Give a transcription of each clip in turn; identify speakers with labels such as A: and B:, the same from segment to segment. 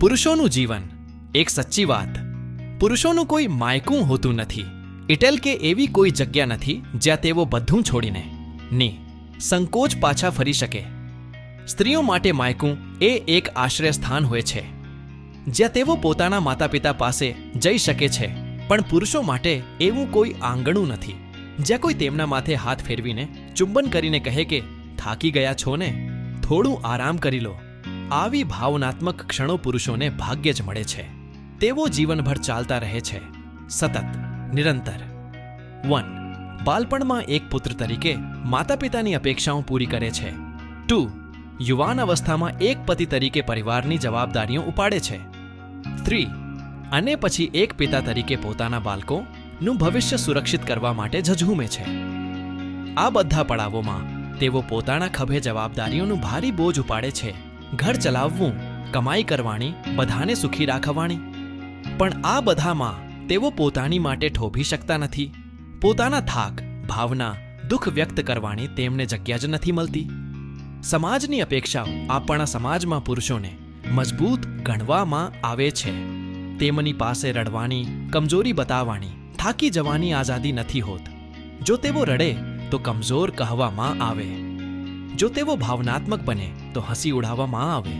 A: પુરુષોનું જીવન, એક સચ્ચી વાત. પુરુષોનું કોઈ માયકું હોતું નથી. એટલે કે એવી કોઈ જગ્યા નથી જ્યાં તેઓ બધું છોડીને, ની, સંકોચ પાછા ફરી શકે. સ્ત્રીઓ માટે માયકું એ એક આશ્રય સ્થાન હોય છે, જ્યાં તેઓ પોતાના માતા પિતા પાસે જઈ શકે છે, પણ પુરુષો માટે એવું કોઈ આંગણું નથી. જ્યાં કોઈ તેમના માથે હાથ ફેરવીને ચુંબન કરીને કહે કે, થાકી ગયા છો ને? થોડું આરામ કરી લો. આવી ભાવનાત્મક ક્ષણો પુરુષોને ભાગ્ય જ મળે છે. તેઓ જીવનભર ચાલતા રહે છે. સતત, નિરંતર. વન બાલપણમાં એક પુત્ર તરીકે માતા પિતાની અપેક્ષાઓ પૂરી કરે છે. ટુ, યુવાન અવસ્થામાં એક પતિ તરીકે પરિવારની જવાબદારીઓ ઉપાડે છે. થ્રી, અને પછી એક પિતા તરીકે પોતાના બાળકોનું ભવિષ્ય સુરક્ષિત કરવા માટે ઝઝૂમે છે. આ બધા પડાવોમાં તેઓ પોતાના ખભે જવાબદારીઓનું ભારી બોજ ઉપાડે છે. ઘર ચલાવવું, કમાઈ કરવાની, બધાને સુખી રાખવાની. પણ આ બધામાં તેઓ પોતાની માટે ઠોભી શકતા નથી. પોતાના થાક, ભાવના, દુઃખ વ્યક્ત કરવાની તેમને જગ્યા જ નથી મળતી. સમાજની અપેક્ષાઓ આપણા સમાજમાં પુરુષોને મજબૂત ગણવામાં આવે છે. તેમની પાસે રડવાની, કમજોરી બતાવવાની, થાકી જવાની આઝાદી નથી હોત. જો તેઓ રડે, તો કમજોર કહેવામાં આવે. જો તેઓ ભાવનાત્મક બને, તો હસી ઉડાવવામાં આવે.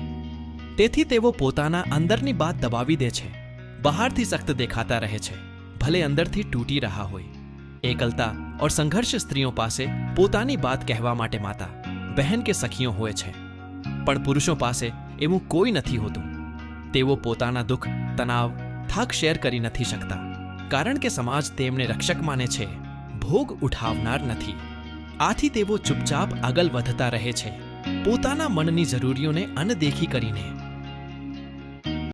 A: તેથી તેઓ પોતાના અંદરની બાત દબાવી દે છે. બહારથી સખ્ત દેખાતા રહે છે. ભલે અંદરથી તૂટી રહ્યા હોય. એકલતા ઓર સંઘર્ષ સ્ત્રીઓ પાસે પોતાની બાત કહેવા માટે માતા, બહેન કે સખીઓ હોય છે. પણ પુરુષો પાસે એવું કોઈ નથી હોતું. તેઓ પોતાના દુઃખ, તણાવ, થાક શેર કરી નથી શકતા. કારણ કે સમાજ તેમને રક્ષક માને છે. ભોગ ઉઠાવનાર નથી. આથી તેઓ ચૂપચાપ આગળ વધતા રહે છે. પોતાના મનની જરૂરિયોને અનદેખી કરીને